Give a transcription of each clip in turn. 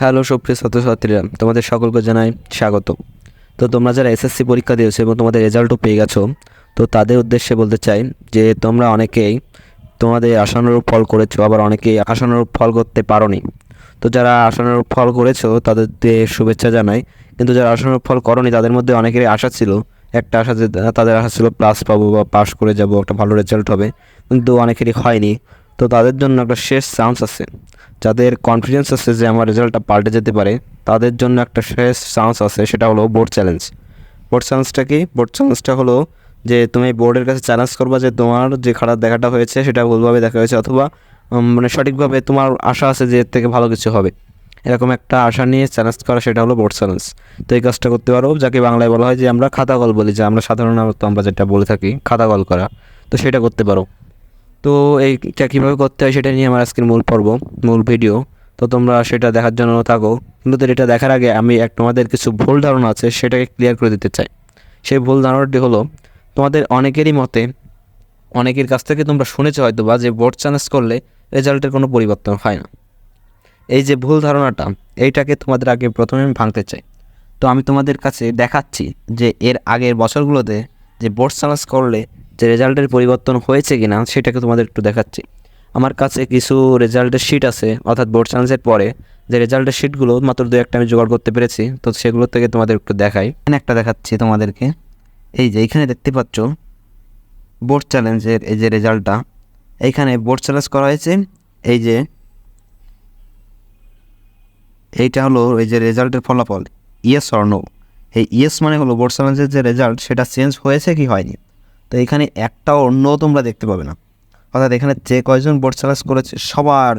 Hello সুপ্রিয় ছাত্রছাত্রীরা, তোমাদের সকলকে জানাই স্বাগত। তো তোমরা যারা এসএসসি পরীক্ষা দিয়েছ এবং তোমাদের রেজাল্টও পেয়ে গেছো, তো তাদের উদ্দেশ্যে বলতে চাই যে তোমরা অনেকেই তোমাদের আশানুরূপ ফল করেছ, আবার অনেকেই আশানুরূপ ফল করতে পারোনি। তো যারা আশানুরূপ ফল করেছ, তাদেরকে শুভেচ্ছা জানাই। কিন্তু যারা আশানুরূপ ফল করনি, তাদের মধ্যে অনেকেরই আশা ছিল, একটা আশা যে তাদের আশা ছিল প্লাস পাবো বা পাস করে যাব, একটা ভালো রেজাল্ট হবে। কিন্তু অনেকেরই হয়নি। তো তাদের জন্য একটা শেষ চান্স আছে। যাদের কনফিডেন্স আছে যে আমার রেজাল্টটা পাল্টে যেতে পারে, তাদের জন্য একটা শেষ চান্স আছে, সেটা হলো বোর্ড চ্যালেঞ্জ বোর্ড চ্যালেঞ্জটা কি? বোর্ড চ্যালেঞ্জটা হলো যে তুমি বোর্ডের কাছে চ্যালেঞ্জ করবা যে তোমার যে খারাপ দেখাটা হয়েছে, সেটা ভুলভাবে দেখা হয়েছে অথবা মানে সঠিকভাবে তোমার আশা আছে যে এর থেকে ভালো কিছু হবে। এরকম একটা আশা নিয়ে চ্যালেঞ্জ করা, সেটা হলো বোর্ড চ্যালেঞ্জ তো এই কাজটা করতে পারো, যাকে বাংলায় বলা হয় যে আমরা খাতা কল বলি, যে আমরা সাধারণত আমরা যেটা বলে থাকি, খাতা কল করা। তো সেটা করতে পারো। তো এইটা কীভাবে করতে হয় সেটা নিয়ে আমার আজকের মূল পর্ব, মূল ভিডিও। তো তোমরা সেটা দেখার জন্য থাকো। কিন্তু এটা দেখার আগে আমি এক, তোমাদের কিছু ভুল ধারণা আছে সেটাকে ক্লিয়ার করে দিতে চাই। সেই ভুল ধারণাটি হলো, তোমাদের অনেকেরই মতে, অনেকের কাছ থেকে তোমরা শুনেছো হয়তো বা যে বোর্ড চ্যালেঞ্জ করলে রেজাল্টের কোনো পরিবর্তন হয় না। এই যে ভুল ধারণাটা, এইটাকে তোমাদের আগে প্রথমে আমি ভাঙতে চাই। তো আমি তোমাদের কাছে দেখাচ্ছি যে এর আগের বছরগুলোতে যে বোর্ড চ্যালেঞ্জ করলে যে রেজাল্টের পরিবর্তন হয়েছে কি না সেটাকে তোমাদের একটু দেখাচ্ছি। আমার কাছে কিছু রেজাল্টের শিট আছে, অর্থাৎ বোর্ড চ্যালেঞ্জের পরে যে রেজাল্টের শিটগুলো মাত্র দু একটা আমি জোগাড় করতে পেরেছি, তো সেগুলো থেকে তোমাদের একটু দেখাই। এখানে একটা দেখাচ্ছি তোমাদেরকে। এই যে এইখানে দেখতে পাচ্ছ বোর্ড চ্যালেঞ্জের এই যে রেজাল্টটা। এইখানে বোর্ড চ্যালেঞ্জ করা হয়েছে, এই যে এইটা হলো এই যে রেজাল্টের ফলাফল ইয়েস অর নো এই ইয়েস মানে হলো বোর্ড চ্যালেঞ্জের যে রেজাল্ট সেটা চেঞ্জ হয়েছে কি হয়নি? তো এখানে একটা অন্য তোমরা দেখতে পাবে না। অর্থাৎ এখানে যে কয়জন বোর্ড চ্যালেঞ্জ করেছে, সবার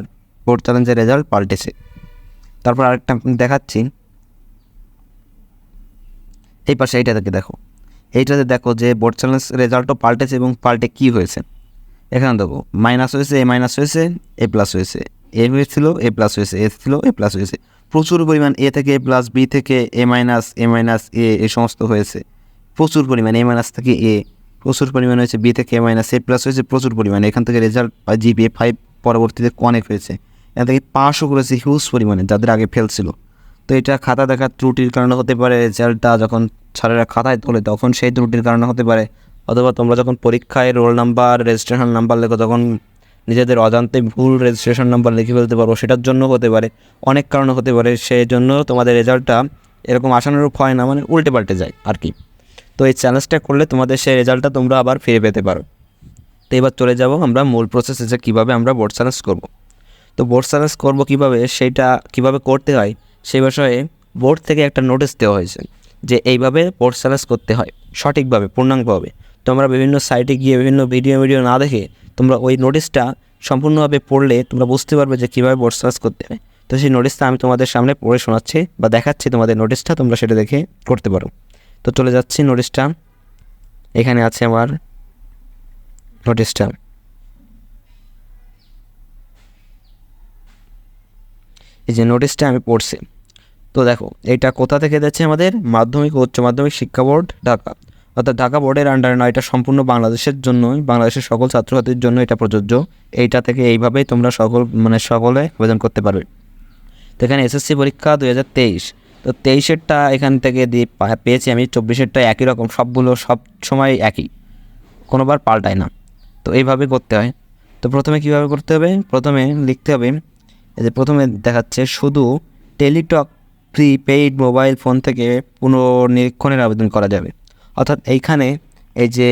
বোর্ড চ্যালেঞ্জের রেজাল্ট পাল্টেছে। তারপর আরেকটা দেখাচ্ছি। এই পাশে এইটা থেকে দেখো। এইটাতে দেখো যে বোর্ড চ্যালেঞ্জ রেজাল্টও পাল্টেছে এবং পাল্টে কী হয়েছে। এখানে দেখো মাইনাস হয়েছে এ মাইনাস হয়েছে এ প্লাস হয়েছে। এ হয়েছিল এ প্লাস হয়েছে এ ছিল এ প্লাস হয়েছে। প্রচুর পরিমাণ এ থেকে এ প্লাস বি থেকে এ মাইনাস এ মাইনাস এ এ সমস্ত হয়েছে। প্রচুর পরিমাণ এ মাইনাস থেকে এ প্রচুর পরিমাণে হয়েছে বি থেকে মাইনাস এ প্লাস হয়েছে, প্রচুর পরিমাণে। এখান থেকে রেজাল্ট বা জিপিএ ফাইভ পরবর্তীতে অনেক হয়েছে। এখান থেকে পাসও করেছে হিউজ পরিমাণে, যাদের আগে ফেল ছিল। তো এটা খাতা দেখার ত্রুটির কারণে হতে পারে রেজাল্টটা যখন স্যারেরা খাতায় তোলে, তখন সেই ত্রুটির কারণে হতে পারে। অথবা তোমরা যখন পরীক্ষায় রোল নাম্বার রেজিস্ট্রেশন নাম্বার লেখো, তখন নিজেদের অজান্তে ভুল রেজিস্ট্রেশন নাম্বার লিখে ফেলতে পারো। সেটার জন্য হতে পারে, অনেক কারণে হতে পারে। সেই জন্য তোমাদের রেজাল্টটা এরকম আশানুরূপ হয় না মানে উল্টে পাল্টে যায় আর কি। তো এই চ্যালেঞ্জটা করলে তোমাদের সেই রেজাল্টটা তোমরা আবার ফিরে পেতে পারো। তো এবার চলে যাব আমরা মূল প্রসেসে যে কীভাবে আমরা বোর্ড চ্যালেঞ্জ করব। তো বোর্ড চ্যালেঞ্জ করব কীভাবে? সেইটা কীভাবে করতে হয়? সেই বিষয়ে বোর্ড থেকে একটা নোটিশ দেওয়া হয়েছে যে এইভাবে বোর্ড চ্যালেঞ্জ করতে হয়, সঠিকভাবে, পূর্ণাঙ্গভাবে। তোমরা বিভিন্ন সাইটে গিয়ে বিভিন্ন ভিডিও ভিডিও না দেখে তোমরা ওই নোটিশটা সম্পূর্ণভাবে পড়লে তোমরা বুঝতে পারবে যে কীভাবে বোর্ড চ্যালেঞ্জ করতে হয়। তো সেই নোটিশটা আমি তোমাদের সামনে পড়ে শোনাচ্ছি বা দেখাচ্ছি তোমাদের নোটিশটা তোমরা সেটা দেখে করতে পারো। তো চলে যাচ্ছি নোটিশটা এখানে আছে আমার নোটিশটা এই যে নোটিশটা আমি পড়ছি। তো দেখো, এটা কোথা থেকে যাচ্ছে আমাদের? মাধ্যমিক ও উচ্চ মাধ্যমিক শিক্ষা বোর্ড, ঢাকা। অর্থাৎ ঢাকা বোর্ডের আন্ডারে নয় এটা সম্পূর্ণ বাংলাদেশের জন্যই, বাংলাদেশের সকল ছাত্রছাত্রীর জন্য এটা প্রযোজ্য। এইটা থেকে এইভাবেই তোমরা সকল মানে সকলে আবেদন করতে পারবে। তো এখানে এসএসসি পরীক্ষা দু হাজার তেইশ। তো তেইশেরটা এখান থেকে দিয়ে পেয়েছি আমি, চব্বিশেরটা একই রকম, সবগুলো সব সময় একই। কোনোবার পাল্টায় না। তো এইভাবে করতে হয়। তো প্রথমে কীভাবে করতে হবে? প্রথমে লিখতে হবে যে প্রথমে দেখাচ্ছে শুধু টেলিটক প্রিপেইড মোবাইল ফোন থেকে পুনর্নিরীক্ষণের আবেদন করা যাবে। অর্থাৎ এইখানে এই যে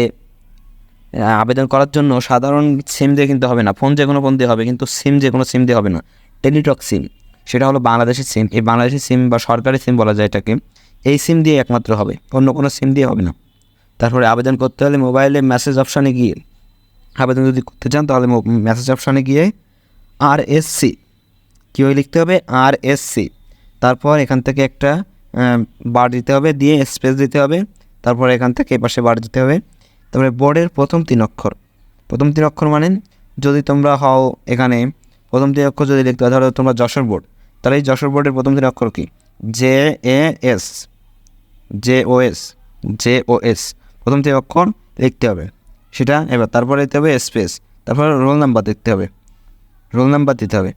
আবেদন করার জন্য সাধারণ সিম দিয়ে কিন্তু হবে না। ফোন যে কোনো ফোন দিয়ে হবে, কিন্তু সিম যে কোনো সিম দিয়ে হবে না। টেলিটক সিম। সেটা হলো বাংলাদেশের সিম। এই বাংলাদেশের সিম বা সরকারি সিম বলা যায় এটাকে, এই সিম দিয়ে একমাত্র হবে, অন্য কোনো সিম দিয়ে হবে না। তারপরে আবেদন করতে হলে মোবাইলে মেসেজ অপশানে গিয়ে, আবেদন যদি করতে চান তাহলে মেসেজ অপশানে গিয়ে আর এস সি কী হয়ে লিখতে হবে? আর এস সি তারপর এখান থেকে একটা বার দিতে হবে, দিয়ে স্পেস দিতে হবে। তারপর এখান থেকে এই পাশে বার দিতে হবে। তারপরে বোর্ডের প্রথম তিন অক্ষর। প্রথম তিন অক্ষর মানে যদি তোমরা হও এখানে, প্রথম তিন অক্ষর যদি লিখতে হয় ধরো তোমরা যশোর বোর্ড তাহলে এই যশোর বোর্ডের প্রথম তিন অক্ষর কি? J A S J O S J O S প্রথম তিন অক্ষর লিখতে হবে। সেটা এবার তারপরে দিতে হবে স্পেস। তারপরে রোল নাম্বার দেখতে হবে। রোল নাম্বার দিতে হবে।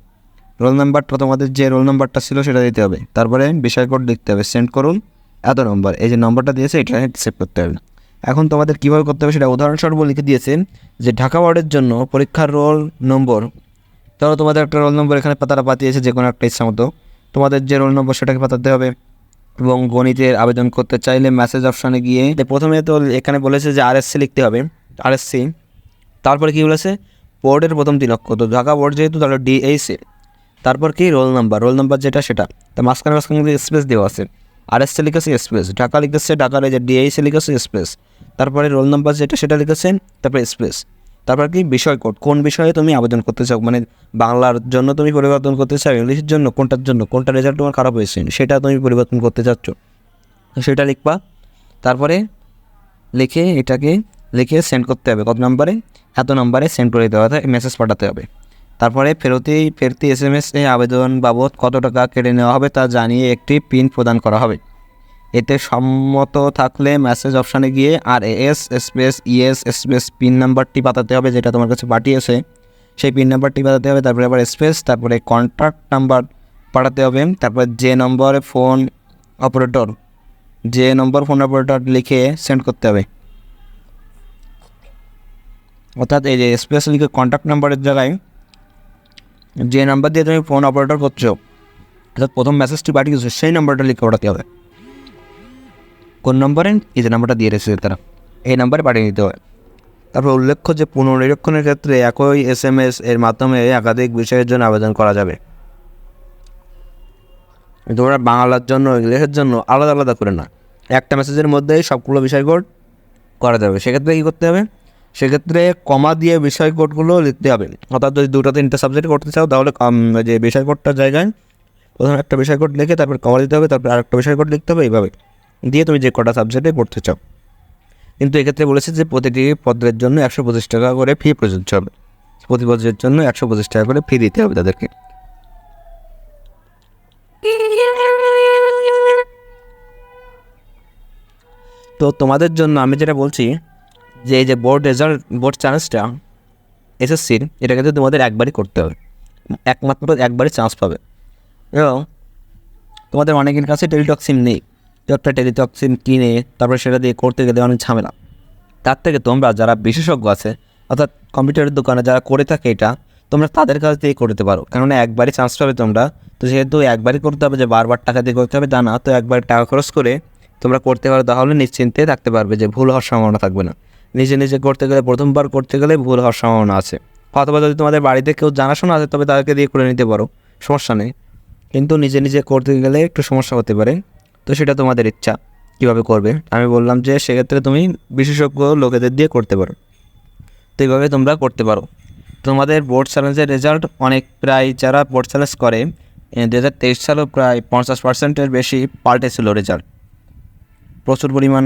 রোল নাম্বারটা তোমাদের যে রোল নাম্বারটা ছিল সেটা দিতে হবে। তারপরে বিষয় কোড লিখতে হবে। সেন্ড করুন। এত নম্বর। এই যে নম্বরটা দিয়েছে, এটা সেভ করতে হবে। এখন তোমাদের কীভাবে করতে হবে সেটা উদাহরণস্বরূপ লিখে দিয়েছেন যে ঢাকা বোর্ডের জন্য পরীক্ষার রোল নম্বর ধরো তোমাদের একটা রোল নম্বর এখানে পাতাটা পাতিয়েছে যে কোনো একটা ইচ্ছা মতো। তোমাদের যে রোল নম্বর সেটাকে পাতাতে হবে এবং গণিতের আবেদন করতে চাইলে মেসেজ অপশানে গিয়ে প্রথমে তো এখানে বলেছে যে আরএসসি লিখতে হবে আরএসসি তারপরে কী বলেছে? বোর্ডের প্রথম তিন অক্ষর। তো ঢাকা বোর্ড যেহেতু তাহলে ডিএইসি তারপর কি? রোল নাম্বার রোল নাম্বার যেটা সেটা। তা মাঝখানে মাঝখানে স্পেস দেওয়া আছে। আরএসসি লিখেছে স্পেস ঢাকা লিখেছে ঢাকার যে ডিএইসি লিখেছে স্পেস তারপরে রোল নাম্বার যেটা সেটা লিখেছেন তারপরে স্পেস তারপর কি বিষয় কোড? কোন বিষয়ে তুমি আবেদন করতে চাও? মানে বাংলার জন্য তুমি পরিবর্তন করতে চাও, ইংলিশের জন্য? কোনটার জন্য? কোনটা রেজাল্ট তোমার খারাপ হয়েছে? সেটা তুমি পরিবর্তন করতে চাচ্ছ। সেটা লিখবা। তারপরে লিখে এটাকে লিখে সেন্ড করতে হবে। কত নাম্বারে? এত নাম্বারে সেন্ড করে দিতে হবে মেসেজ পাঠাতে হবে। তারপরে ফেরতি ফেরতি এস এম এস এ আবেদন বাবদ কত টাকা কেটে নেওয়া হবে তা জানিয়ে একটি পিন প্রদান করা হবে। এতে সম্মত থাকলে মেসেজ অপশানে গিয়ে আর S space E S space PIN নাম্বারটি পাঠাতে হবে যেটা তোমার কাছে পাঠিয়েছে। সেই পিন নাম্বারটি পাঠাতে হবে, তারপরে আবার স্পেস তারপরে কন্ট্যাক্ট নাম্বার পাঠাতে হবে, তারপরে যে নম্বরে ফোন অপারেটর যে নম্বর ফোন অপারেটর লিখে সেন্ড করতে হবে। অর্থাৎ এই যে স্পেস লিখে কন্ট্যাক্ট নাম্বারের জায়গায় যে নাম্বার দিয়ে তুমি ফোন অপারেটর করছ, অর্থাৎ প্রথম মেসেজটি পাঠিয়েছো, সেই নাম্বারটা লিখে পাঠাতে হবে। কোন নম্বরে এই যে নাম্বারটা দিয়ে রেখেছে তারা। এই নাম্বারে পাঠিয়ে দিতে হবে। তারপর উল্লেখ্য যে পুনর্নিরীক্ষণের ক্ষেত্রে একই এস এম এস এর মাধ্যমে একাধিক বিষয়ের জন্য আবেদন করা যাবে। তোমরা বাংলার জন্য, ইংলিশের জন্য আলাদা আলাদা করে না একটা মেসেজের মধ্যেই সবগুলো বিষয় কোড করা যাবে। সেক্ষেত্রে কী করতে হবে? সেক্ষেত্রে কমা দিয়ে বিষয় কোডগুলো লিখতে হবে। অর্থাৎ যদি দুটো তিনটা সাবজেক্ট করতে চাও, তাহলে যে বিষয় কোডটার জায়গায় প্রথমে একটা বিষয় কোড লিখে তারপর কমা দিতে হবে, তারপর আরেকটা বিষয় কোড লিখতে হবে, এইভাবে। দিয়ে তুমি যে কটা সাবজেক্টে করতে চাও। কিন্তু এক্ষেত্রে বলেছে যে প্রতিটি পদের জন্য একশো পঁচিশ টাকা করে ফি প্রযোজ্য হবে। প্রতি পদের জন্য একশো পঁচিশ টাকা করে ফি দিতে হবে তাদেরকে। তো তোমাদের জন্য আমি যেটা বলছি, যে এই যে বোর্ড রেজাল্ট বোর্ড চ্যালেঞ্জটা এসএসসির এটা কিন্তু তোমাদের একবারই করতে হবে। একমাত্র একবারই চান্স পাবে। এবং তোমাদের অনেকের কাছে টেলিটক সিম নেই। একটা টেলিটক সিম কিনে তারপরে সেটা দিয়ে করতে গেলে অনেক ঝামেলা। তার থেকে তোমরা যারা বিশেষজ্ঞ আছে, অর্থাৎ কম্পিউটারের দোকানে যারা করে থাকে এটা, তোমরা তাদের কাছ দিয়ে করতে পারো। কেননা একবারই চান্স পাবে তোমরা। তো যেহেতু একবারই করতে হবে যে বারবার টাকা দিয়ে করতে হবে, তা না। তো একবার টাকা খরচ করে তোমরা করতে পারো, তাহলে নিশ্চিন্তে থাকতে পারবে যে ভুল হওয়ার সম্ভাবনা থাকবে না। নিজে নিজে করতে গেলে, প্রথমবার করতে গেলে ভুল হওয়ার সম্ভাবনা আছে। অথবা যদি তোমাদের বাড়িতে কেউ জানাশোনা আছে, তবে তাদেরকে দিয়ে করে নিতে পারো, সমস্যা নেই। কিন্তু নিজে নিজে করতে গেলে একটু সমস্যা হতে পারে। তো সেটা তোমাদের ইচ্ছা কীভাবে করবে? আমি বললাম যে সেক্ষেত্রে তুমি বিশেষজ্ঞ লোকেদের দিয়ে করতে পারো। তো এইভাবে তোমরা করতে পারো। তোমাদের বোর্ড চ্যালেঞ্জের রেজাল্ট অনেক প্রায় যারা বোর্ড চ্যালেঞ্জ করে দু হাজার তেইশ সালেও প্রায় পঞ্চাশ পার্সেন্টের বেশি পাল্টেছিল রেজাল্ট প্রচুর পরিমাণ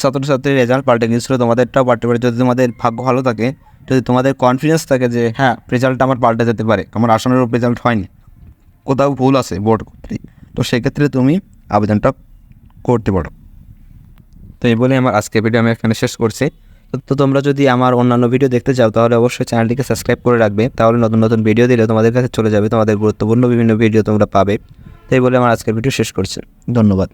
ছাত্রছাত্রীর রেজাল্ট পাল্টে গিয়েছিল। তোমাদেরটাও পাল্টে পারে। যদি তোমাদের ভাগ্য ভালো থাকে, যদি তোমাদের কনফিডেন্স থাকে যে হ্যাঁ রেজাল্ট আমার পাল্টে যেতে পারে, আমার আসানোর রেজাল্ট হয়নি, কোথাও ভুল আছে বোর্ড তো সেক্ষেত্রে তুমি আবেদনটা করতে পারো। তো এই বলে আমার আজকে ভিডিও আমি এখানে শেষ করছি। তো- তোমরা যদি আমার অন্যান্য ভিডিও দেখতে চাও, তাহলে অবশ্যই চ্যানেলটিকে সাবস্ক্রাইব করে রাখবে। তাহলে নতুন নতুন ভিডিও দিলে তোমাদের কাছে চলে যাবে, তোমাদের গুরুত্বপূর্ণ বিভিন্ন ভিডিও তোমরা পাবে। তাই বলে আমার আজকের ভিডিও শেষ করছি। ধন্যবাদ।